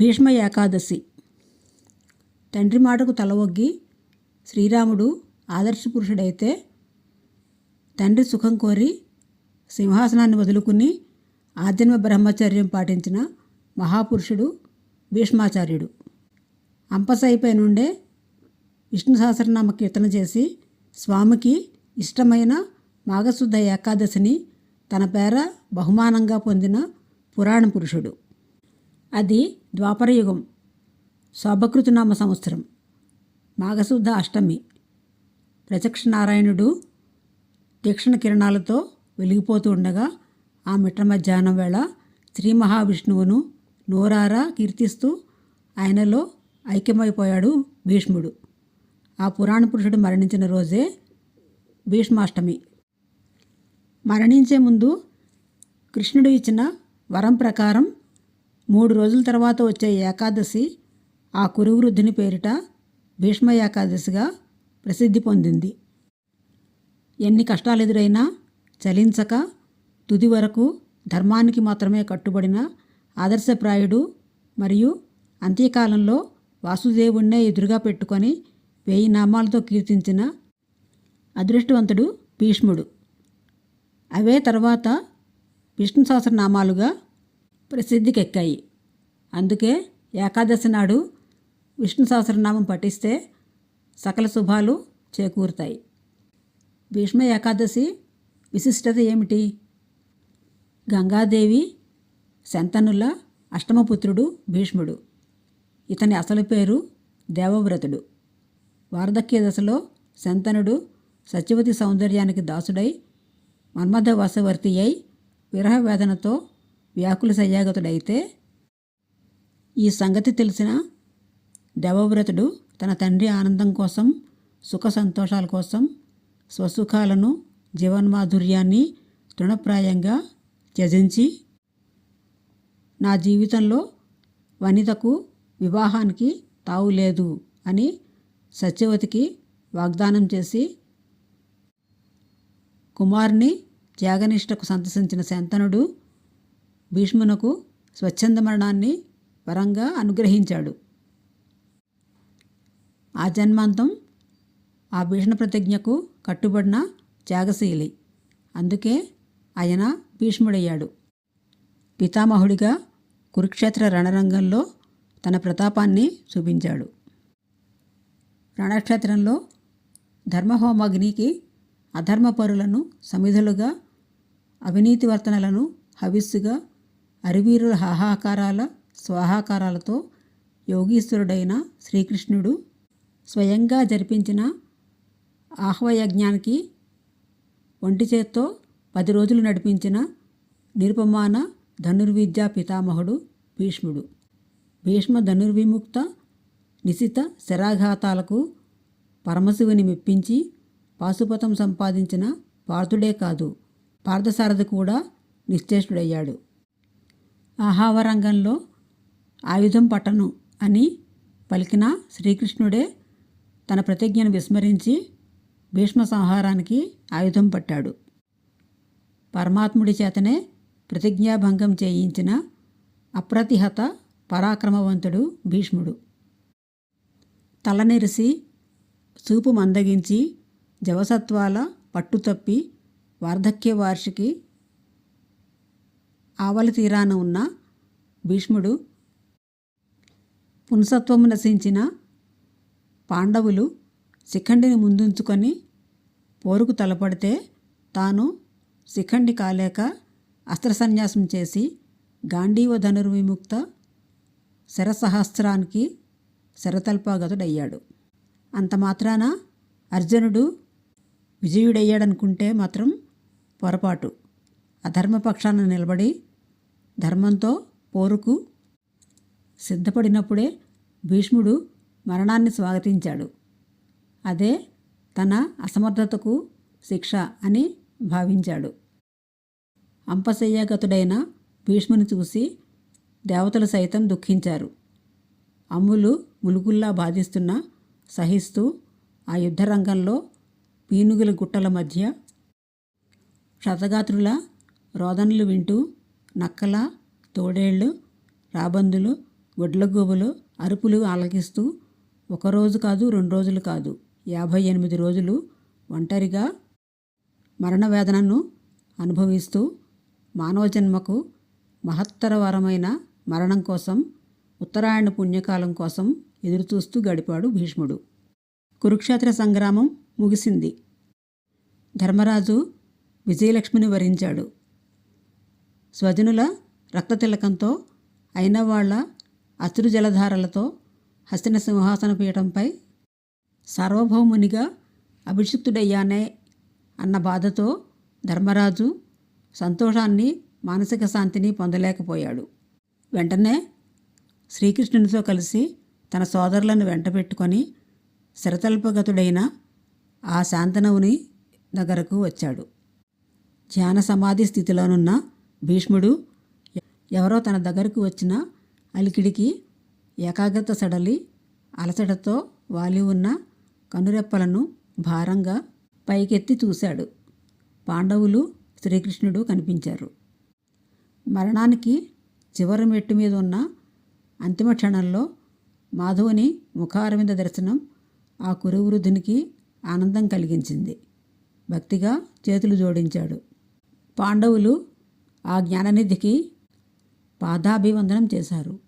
భీష్మ ఏకాదశి. తండ్రి మాటకు తలవొగ్గి శ్రీరాముడు ఆదర్శ పురుషుడైతే తండ్రి సుఖం కోరి సింహాసనాన్ని వదులుకుని ఆధ్యమ బ్రహ్మచర్యం పాటించిన మహాపురుషుడు భీష్మాచార్యుడు. అంపసైపై నుండే విష్ణు సహస్రనామ కీర్తన చేసి స్వామికి ఇష్టమైన మాఘశుద్ధ ఏకాదశిని తన పేర బహుమానంగా పొందిన పురాణ పురుషుడు. అది ద్వాపరయుగం శోభకృతునామ సంవత్సరం మాఘశుద్ధ అష్టమి. ప్రత్యక్షనారాయణుడు తీక్షణ కిరణాలతో వెలిగిపోతూ ఉండగా ఆ మిట్ట మధ్యాహ్నం వేళ శ్రీ మహావిష్ణువును నోరారా కీర్తిస్తూ ఆయనలో ఐక్యమైపోయాడు భీష్ముడు. ఆ పురాణ పురుషుడు మరణించిన రోజే భీష్మాష్టమి. మరణించే ముందు కృష్ణుడు ఇచ్చిన వరం ప్రకారం మూడు రోజుల తర్వాత వచ్చే ఏకాదశి ఆ కురువృద్ధిని పేరిట భీష్మ ఏకాదశిగా ప్రసిద్ధి పొందింది. ఎన్ని కష్టాలు ఎదురైనా చలించక తుది వరకు ధర్మానికి మాత్రమే కట్టుబడిన ఆదర్శప్రాయుడు మరియు అంత్యకాలంలో వాసుదేవుణ్ణే ఎదురుగా పెట్టుకొని వెయ్యి నామాలతో కీర్తించిన అదృష్టవంతుడు భీష్ముడు. అవే తర్వాత విష్ణు సహస్రనామాలుగా ప్రసిద్ధికెక్కాయి. అందుకే ఏకాదశి నాడు విష్ణు సహస్రనామం పఠిస్తే సకల శుభాలు చేకూరుతాయి. భీష్మ ఏకాదశి విశిష్టత ఏమిటి? గంగాదేవి శంతనుల అష్టమపుత్రుడు భీష్ముడు. ఇతని అసలు పేరు దేవవ్రతుడు. వార్ధక్య దశలో శంతనుడు సత్యవతి సౌందర్యానికి దాసుడై మన్మథ వశవర్తి అయి విరహ వేదనతో వ్యాకుల సయ్యాగతుడైతే ఈ సంగతి తెలిసిన దేవవ్రతుడు తన తండ్రి ఆనందం కోసం సుఖ సంతోషాల కోసం స్వసుఖాలను జీవన్మాధుర్యాన్ని తృణప్రాయంగా త్యజించి నా జీవితంలో వనితకు వివాహానికి తావు లేదు అని సత్యవతికి వాగ్దానం చేసి కుమార్ని త్యాగనిష్టకు సంతసించిన శంతనుడు భీష్మునకు స్వచ్ఛంద మరణాన్ని వరంగా అనుగ్రహించాడు. ఆ జన్మాంతం ఆ భీషణ ప్రతిజ్ఞకు కట్టుబడిన త్యాగశీలి. అందుకే ఆయన భీష్ముడయ్యాడు. పితామహుడిగా కురుక్షేత్ర రణరంగంలో తన ప్రతాపాన్ని చూపించాడు. రణక్షేత్రంలో ధర్మహోమగ్నికి అధర్మపరులను సమిధులుగా అవినీతి వర్తనలను హవిస్సుగా అరివీరుల హాహాకారాల స్వాహాకారాలతో యోగీశ్వరుడైన శ్రీకృష్ణుడు స్వయంగా జరిపించిన ఆహ్వయజ్ఞానికి ఒంటి చేత్తో పది రోజులు నడిపించిన నిరుపమాన ధనుర్విద్యా పితామహుడు భీష్ముడు. భీష్మ ధనుర్విముక్త నిశిత శరాఘాతాలకు పరమశివుని మెప్పించి పాశుపతం సంపాదించిన పార్థుడే కాదు పార్థసారథి కూడా నిశ్చేష్డయ్యాడు ఆహావరంగంలో ఆయుధం పట్టను అని పలికిన శ్రీకృష్ణుడే తన ప్రతిజ్ఞను విస్మరించి భీష్మ సంహారానికి ఆయుధం పట్టాడు. పరమాత్ముడి చేతనే ప్రతిజ్ఞాభంగం చేయించిన అప్రతిహత పరాక్రమవంతుడు భీష్ముడు. తలనెరిసి చూపు మందగించి జవసత్వాల పట్టుతప్పి వార్ధక్య వార్షికి ఆవలి తీరాన ఉన్న భీష్ముడు పునసత్వము నశించిన పాండవులు శిఖండిని ముందుంచుకొని పోరుకు తలపడితే తాను శిఖండి కాలేక అస్త్రసన్యాసం చేసి గాంధీవ ధనుర్విముక్త శరసహస్రానికి శరతల్పాగతుడయ్యాడు. అంత మాత్రాన అర్జునుడు విజయుడయ్యాడనుకుంటే మాత్రం పొరపాటు. అధర్మపక్షాన నిలబడి ధర్మంతో పోరుకు సిద్ధపడినప్పుడే భీష్ముడు మరణాన్ని స్వాగతించాడు. అదే తన అసమర్థతకు శిక్ష అని భావించాడు. అంపశయ్యగతుడైన భీష్ముని చూసి దేవతలు సైతం దుఃఖించారు. అమ్ములు ములుగుల్లా బాధిస్తున్న సహిస్తూ ఆ యుద్ధరంగంలో పీనుగుల గుట్టల మధ్య క్షతగాత్రుల రోదనలు వింటూ నక్కల తోడేళ్ళు రాబందులు గొడ్లగూబలు అరుపులు ఆలకిస్తూ ఒకరోజు కాదు రెండు రోజులు కాదు యాభై ఎనిమిది రోజులు ఒంటరిగా మరణ వేదనను అనుభవిస్తూ మానవ జన్మకు మహత్తరవరమైన మరణం కోసం ఉత్తరాయణ పుణ్యకాలం కోసం ఎదురుచూస్తూ గడిపాడు భీష్ముడు. కురుక్షేత్ర సంగ్రామం ముగిసింది. ధర్మరాజు విజయలక్ష్మిని వరించాడు. స్వజనుల రక్తతిలకంతో అయిన వాళ్ళ అసురు జలధారలతో హస్తిన సింహాసన పీఠంపై సార్వభౌమునిగా అభిషిక్తుడయ్యానే అన్న బాధతో ధర్మరాజు సంతోషాన్ని మానసిక శాంతిని పొందలేకపోయాడు. వెంటనే శ్రీకృష్ణునితో కలిసి తన సోదరులను వెంటబెట్టుకొని శరతల్పగతుడైన ఆ శాంతనవుని దగ్గరకు వచ్చాడు. ధ్యాన సమాధి స్థితిలోనున్న భీష్ముడు ఎవరో తన దగ్గరకు వచ్చిన అలికిడికి ఏకాగ్రత సడలి అలసటతో వాలి ఉన్న కనురెప్పలను భారంగా పైకెత్తి చూశాడు. పాండవులు శ్రీకృష్ణుడు కనిపించారు. మరణానికి చివరి మెట్టు మీద ఉన్న అంతిమ క్షణంలో మాధవుని ముఖారవింద దర్శనం ఆ కురువృద్ధునికి ఆనందం కలిగించింది. భక్తిగా చేతులు జోడించాడు. పాండవులు ఆ జ్ఞాననిధికి పాదాభివందనం చేశారు.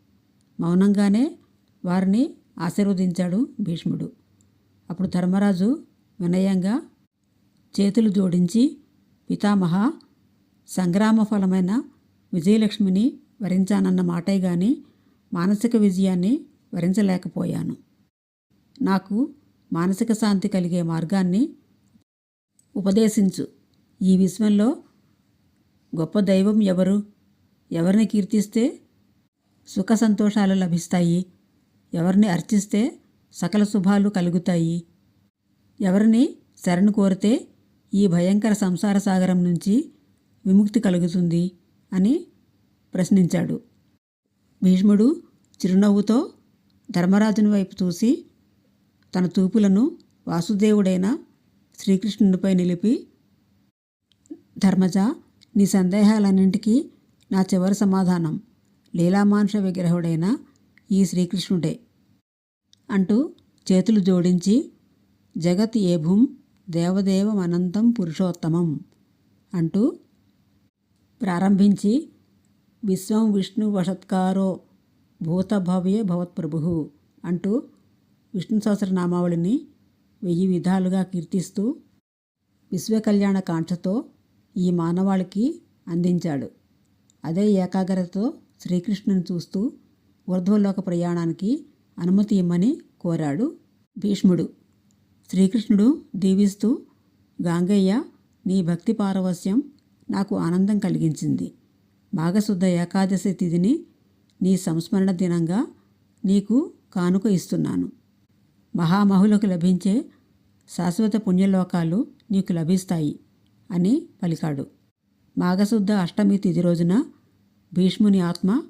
మౌనంగానే వారిని ఆశీర్వదించాడు భీష్ముడు. అప్పుడు ధర్మరాజు వినయంగా చేతులు జోడించి పితామహ సంగ్రామ ఫలమైన విజయలక్ష్మిని వరించానన్న మాటే గాని మానసిక విజయాన్ని వరించలేకపోయాను. నాకు మానసిక శాంతి కలిగే మార్గాన్ని ఉపదేశించు. ఈ విశ్వంలో గొప్ప దైవం ఎవరు? ఎవరిని కీర్తిస్తే సుఖ సంతోషాలు లభిస్తాయి? ఎవరిని అర్చిస్తే సకల శుభాలు కలుగుతాయి? ఎవరిని శరణు కోరితే ఈ భయంకర సంసార సాగరం నుంచి విముక్తి కలుగుతుంది అని ప్రశ్నించాడు. భీష్ముడు చిరునవ్వుతో ధర్మరాజుని వైపు చూసి తన తూపులను వాసుదేవుడైన శ్రీకృష్ణునిపై నిలిపి ధర్మజ నీ సందేహాలన్నింటికీ నా చివరి సమాధానం. లీలామాంస విగ్రహుడైన ఈ శ్రీకృష్ణుడే. అంటూ చేతులు జోడించి జగత్ ఏభుం దేవదేవం అనంతం పురుషోత్తమం అంటూ ప్రారంభించి విశ్వం విష్ణు వషత్కారో భూతభవ్యే భవత్ప్రభు అంటూ విష్ణు సహస్రనామావళిని వెయ్యి విధాలుగా కీర్తిస్తూ విశ్వకళ్యాణ కాంక్షతో ఈ మానవాళికి అందించాడు. అదే ఏకాగ్రతతో శ్రీకృష్ణుని చూస్తూ ఊర్ధ్వలోక ప్రయాణానికి అనుమతి ఇమ్మని కోరాడు భీష్ముడు. శ్రీకృష్ణుడు దీవిస్తూ గాంగయ్య నీ భక్తి పారవస్యం నాకు ఆనందం కలిగించింది. మాఘశుద్ధ ఏకాదశి తిథిని నీ సంస్మరణ దినంగా నీకు కానుక ఇస్తున్నాను. మహామహులకు లభించే శాశ్వత పుణ్యలోకాలు నీకు లభిస్తాయి. అని పలికాడు. మాఘశుద్ధ అష్టమి తిథి రోజున భీష్ముని ఆత్మ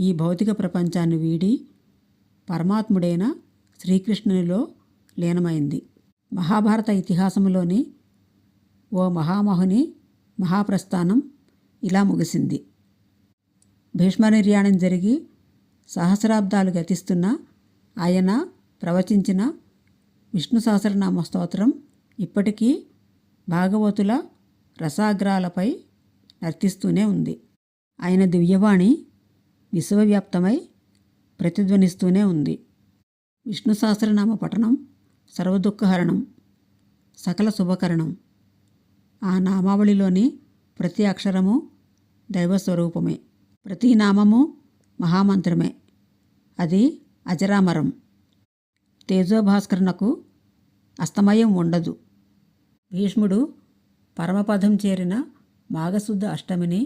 ఈ భౌతిక ప్రపంచాన్ని వీడి పరమాత్ముడైన శ్రీకృష్ణునిలో లీనమైంది. మహాభారత ఇతిహాసంలోని ఓ మహామహుని మహాప్రస్థానం ఇలా ముగిసింది. భీష్మనిర్యాణం జరిగి సహస్రాబ్దాలు గతిస్తున్న ఆయన ప్రవచించిన విష్ణు సహస్రనామ స్తోత్రం ఇప్పటికీ భాగవతుల రసాగ్రాలపై నర్తిస్తూనే ఉంది. ఆయన దివ్యవాణి విశ్వవ్యాప్తమై ప్రతిధ్వనిస్తూనే ఉంది. విష్ణు సహస్రనామ పఠనం సర్వదుఃఖహరణం సకల శుభకరణం. ఆ నామావళిలోని ప్రతి అక్షరము దైవస్వరూపమే. ప్రతి నామము మహామంత్రమే. అది అజరామరం. తేజోభాస్కరణకు అస్తమయం ఉండదు. భీష్ముడు పరమపదం చేరిన మాఘశుద్ధ అష్టమిని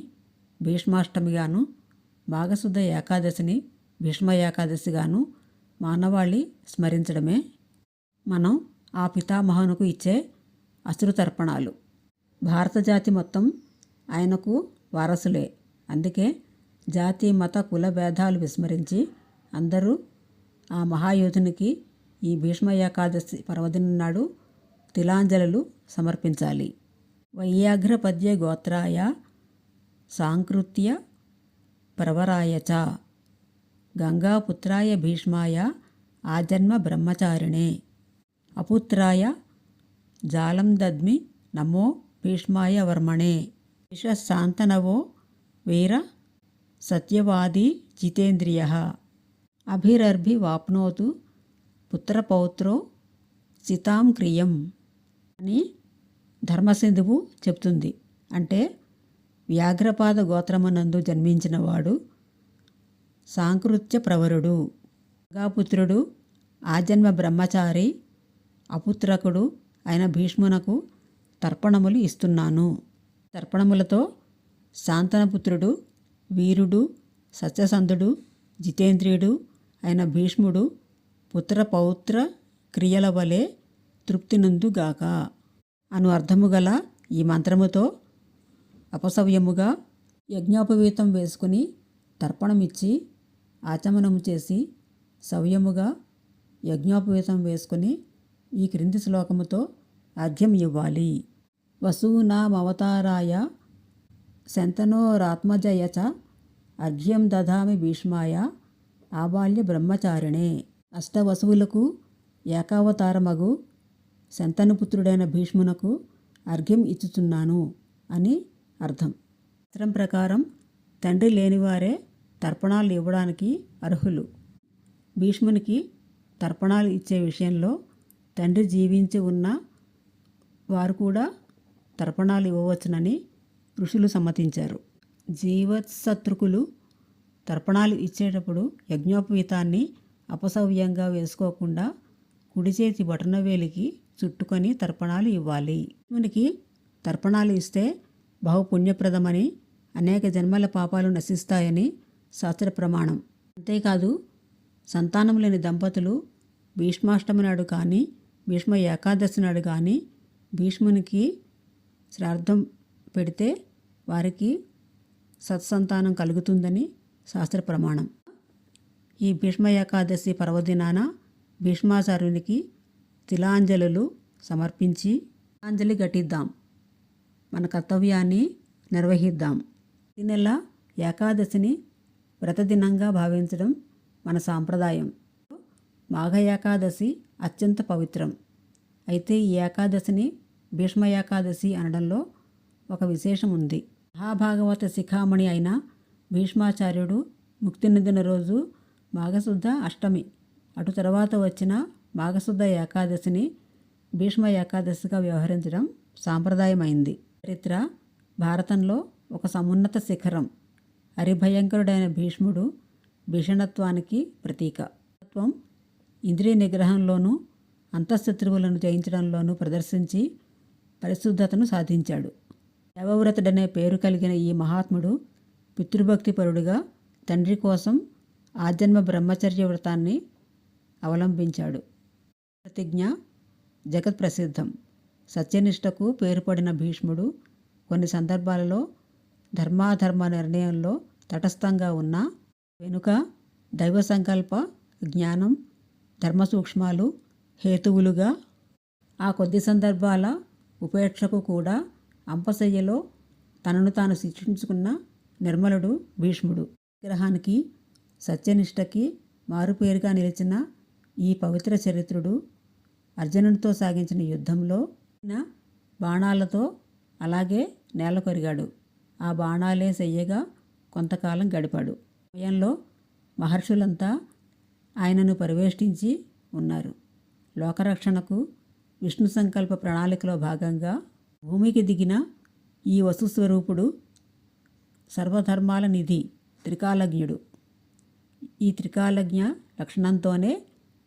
భీష్మాష్టమిగాను మాఘశుద్ధ ఏకాదశిని భీష్మ ఏకాదశిగాను మానవాళి స్మరించడమే. మనం ఆ పితామహనుకు ఇచ్చే అశ్రుతర్పణాలు. భారత జాతి మొత్తం ఆయనకు వారసులే. అందుకే జాతి మత కుల భేదాలు విస్మరించి అందరూ ఆ మహాయోధునికి ఈ భీష్మ ఏకాదశి పర్వదినం నాడు తిలాంజలులు సమర్పించాలి. వైయాఘ్రపద్య గోత్రాయ సాంకృత్య ప్రవరాయ చ. గంగాపుత్రాయ భీష్మాయ ఆజన్మ బ్రహ్మచారిణే. అపుత్రాయ జాలం దద్మి నమో భీష్మాయ వర్మణే. విశ్వశాంతనవో వీర సత్యవాది జితేంద్రియ. అభిరర్భి వాప్నోతు పుత్రపౌత్రో సితాం క్రియం. అని ధర్మసింధువు చెప్తుంది. అంటే వ్యాఘ్రపాద గోత్రమునందు జన్మించినవాడు సాంకృత్య ప్రవరుడు గంగాపుత్రుడు ఆజన్మ బ్రహ్మచారి అపుత్రకుడు అయిన భీష్మునకు తర్పణములు ఇస్తున్నాను. తర్పణములతో శాంతనపుత్రుడు వీరుడు సత్యసంధుడు జితేంద్రియుడు అయిన భీష్ముడు పుత్ర పౌత్ర క్రియల వలె తృప్తినందుగాక అను అర్థము గల ఈ మంత్రముతో అపసవ్యముగా యజ్ఞోపవీతం వేసుకుని తర్పణమిచ్చి ఆచమనము చేసి సవ్యముగా యజ్ఞోపవీతం వేసుకుని ఈ క్రింది శ్లోకముతో అర్ఘ్యం ఇవ్వాలి. వసూనామవతారాయ శంతనోరాత్మజయ చ అర్ఘ్యం దదామి భీష్మాయ ఆబాల్య బ్రహ్మచారిణే. అష్టవసువులకు ఏకావతారమగు శంతనుపుత్రుడైన భీష్మునకు అర్ఘ్యం ఇచ్చుచున్నాను అని అర్థం. చిత్రం ప్రకారం తండ్రి లేనివారే తర్పణాలు ఇవ్వడానికి అర్హులు. భీష్మునికి తర్పణాలు ఇచ్చే విషయంలో తండ్రి జీవించి ఉన్న వారు కూడా తర్పణాలు ఇవ్వవచ్చునని ఋషులు సమ్మతించారు. జీవశత్రుకులు తర్పణాలు ఇచ్చేటప్పుడు యజ్ఞోపవీతాన్ని అపసవ్యంగా వేసుకోకుండా కుడి చేతి బటనవేలికి చుట్టుకొని తర్పణాలు ఇవ్వాలి. మనకి తర్పణాలు ఇస్తే బహుపుణ్యప్రదమని అనేక జన్మల పాపాలు నశిస్తాయని శాస్త్ర ప్రమాణం. అంతేకాదు సంతానం లేని దంపతులు భీష్మాష్టమి నాడు కానీ భీష్మ ఏకాదశి నాడు కానీ భీష్మునికి శ్రాద్ధం పెడితే వారికి సత్సంతానం కలుగుతుందని శాస్త్ర ప్రమాణం. ఈ భీష్మ ఏకాదశి పర్వదినాన భీష్మాచార్యునికి తిలాంజలులు సమర్పించి అంజలి ఘటిద్దాం. మన కర్తవ్యాన్ని నిర్వహిద్దాం. ఈ నెల ఏకాదశిని వ్రతదినంగా భావించడం మన సాంప్రదాయం. మాఘ ఏకాదశి అత్యంత పవిత్రం. అయితే ఈ ఏకాదశిని భీష్మ ఏకాదశి అనడంలో ఒక విశేషం ఉంది మహాభాగవత శిఖామణి అయిన భీష్మాచార్యుడు ముక్తి నిందిన రోజు మాఘశుద్ధ అష్టమి అటు తర్వాత వచ్చిన మాఘశుద్ధ ఏకాదశిని భీష్మ ఏకాదశిగా వ్యవహరించడం సాంప్రదాయమైంది. చరిత్ర భారతంలో ఒక సమున్నత శిఖరం. హరిభయంకరుడైన భీష్ముడు భీషణత్వానికి ప్రతీక. తత్వం ఇంద్రియ నిగ్రహంలోనూ అంతఃశత్రువులను జయించడంలోనూ ప్రదర్శించి పరిశుద్ధతను సాధించాడు. దేవవ్రతుడనే పేరు కలిగిన ఈ మహాత్ముడు పితృభక్తిపరుడుగా తండ్రి కోసం ఆజన్మ బ్రహ్మచర్య వ్రతాన్ని అవలంబించాడు. ప్రతిజ్ఞ జగత్ ప్రసిద్ధం. సత్యనిష్టకు పేరుపడిన భీష్ముడు కొన్ని సందర్భాలలో ధర్మాధర్మ నిర్ణయంలో తటస్థంగా ఉన్న వెనుక దైవ సంకల్ప జ్ఞానం ధర్మ సూక్ష్మాలు హేతువులుగా ఆ కొద్ది సందర్భాల ఉపేక్షకు కూడా అంపశయ్యలో తనను తాను శిక్షించుకున్న నిర్మలుడు భీష్ముడు. విగ్రహానికి సత్యనిష్టకి మారుపేరుగా నిలిచిన ఈ పవిత్ర చరిత్రుడు అర్జునుడితో సాగించిన యుద్ధంలో బాణాలతో అలాగే నేల కొరిగాడు. ఆ బాణాలే చెయ్యగా కొంతకాలం గడిపాడు. సమయంలో మహర్షులంతా ఆయనను పరివేష్టించి ఉన్నారు. లోకరక్షణకు విష్ణు సంకల్ప ప్రణాళికలో భాగంగా భూమికి దిగిన ఈ వసుస్వరూపుడు సర్వధర్మాల నిధి త్రికాలజ్ఞుడు. ఈ త్రికాలజ్ఞ లక్షణంతోనే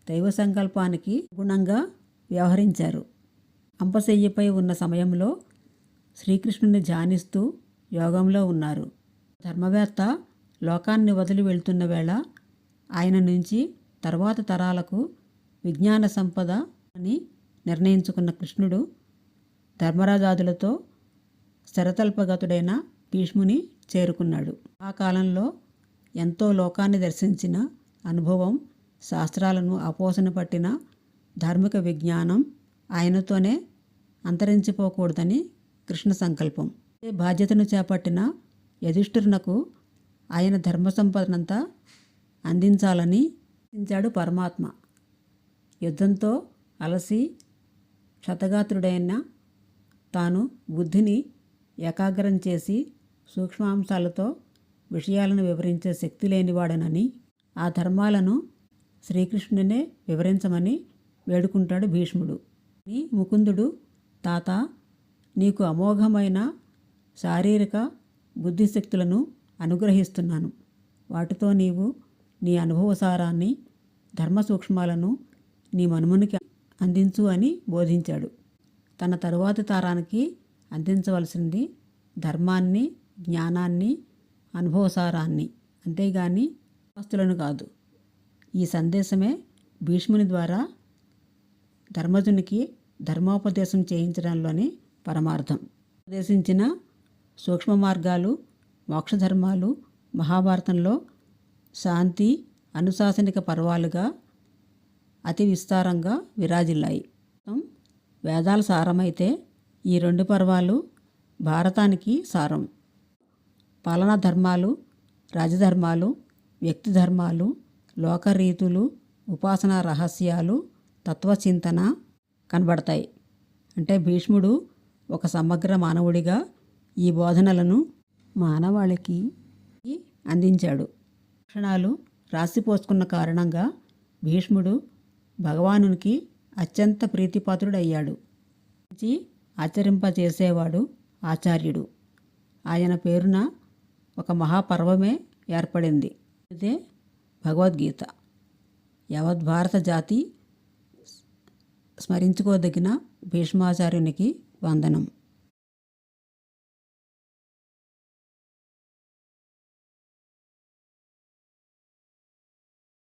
దైవ సంకల్పానికి గుణంగా వ్యవహరించారు. అంపశయ్యపై ఉన్న సమయంలో శ్రీకృష్ణుని ధ్యానిస్తూ యోగంలో ఉన్నారు. ధర్మవేత్త లోకాన్ని వదిలి వెళ్తున్న వేళ ఆయన నుంచి తర్వాత తరాలకు విజ్ఞాన సంపద అని నిర్ణయించుకున్న కృష్ణుడు ధర్మరాజాదులతో స్థిరతల్పగతుడైన భీష్ముని చేరుకున్నాడు. ఆ కాలంలో ఎంతో లోకాన్ని దర్శించిన అనుభవం శాస్త్రాలను అపోసన పట్టిన ధార్మిక విజ్ఞానం ఆయనతోనే అంతరించిపోకూడదని కృష్ణ సంకల్పం. బాధ్యతను చేపట్టిన యధిష్ఠురునకు ఆయన ధర్మ సంపదనంతా అందించాలని చించాడు పరమాత్మ. యుద్ధంతో అలసి క్షతగాత్రుడైన తాను బుద్ధిని ఏకాగ్రం చేసి సూక్ష్మాంశాలతో విషయాలను వివరించే శక్తి లేనివాడనని ఆ ధర్మాలను శ్రీకృష్ణునే వివరించమని వేడుకుంటాడు భీష్ముడు. ముకుందుడు తాత నీకు అమోఘమైన శారీరక బుద్ధిశక్తులను అనుగ్రహిస్తున్నాను. వాటితో నీవు నీ అనుభవసారాన్ని ధర్మ సూక్ష్మాలను నీ మనుమునికి అందించు అని బోధించాడు. తన తరువాతి తరానికి అందించవలసింది ధర్మాన్ని జ్ఞానాన్ని అనుభవసారాన్ని. అంతేగాని ఆస్తులను కాదు. ఈ సందేశమే భీష్ముని ద్వారా ధర్మజునికి ధర్మోపదేశం చేయించడంలోని పరమార్థం. ఉపదేశించిన సూక్ష్మ మార్గాలు మోక్షధర్మాలు మహాభారతంలో శాంతి అనుశాసనిక పర్వాలుగా అతి విస్తారంగా విరాజిల్లాయి. వేదాల సారమైతే ఈ రెండు పర్వాలు భారతానికి సారం. పాలనా ధర్మాలు రాజధర్మాలు వ్యక్తి ధర్మాలు లోకరీతులు ఉపాసనా రహస్యాలు తత్వచింతన కనబడతాయి. అంటే భీష్ముడు ఒక సమగ్ర మానవుడిగా ఈ బోధనలను మానవాళికి అందించాడు. లక్షణాలు రాసిపోసుకున్న కారణంగా భీష్ముడు భగవానునికి అత్యంత ప్రీతిపాత్రుడయ్యాడు. మంచి ఆచరింపచేసేవాడు ఆచార్యుడు. ఆయన పేరున ఒక మహాపర్వమే ఏర్పడింది. ఇదే భగవద్గీత. యావత్ భారత జాతి స్మరించుకోదగిన భీష్మాచార్యునికి వందనం.